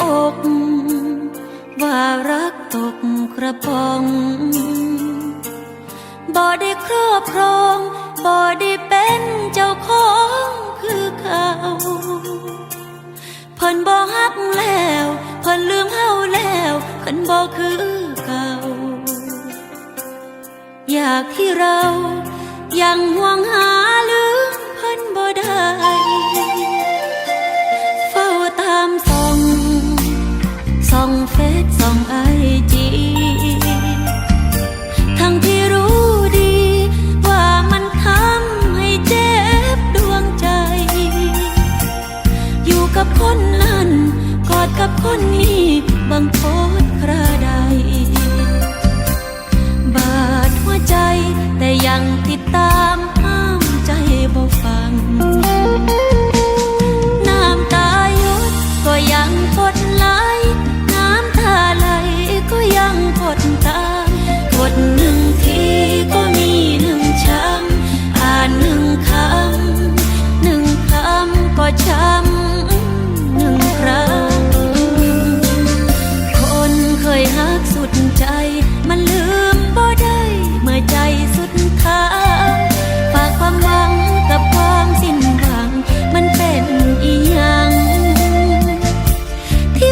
อก ว่ารักตกกระป๋องบ่ได้ครอบครองบ่ได้เป็นเจ้าของคือเขาเพิ่นบ่ฮักแล้วเพิ่นลืมเฮาแล้วเพิ่นบ่คือเก่าอยากที่เรายังห่วงหา เฟซสองไอจีทั้งที่รู้ดี ว่ามันทำให้เจ็บดวงใจ อยู่กับคนนั้น กอดกับคนนี้บังโพดคราใด บาดหัวใจแต่ยังติดตา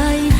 爱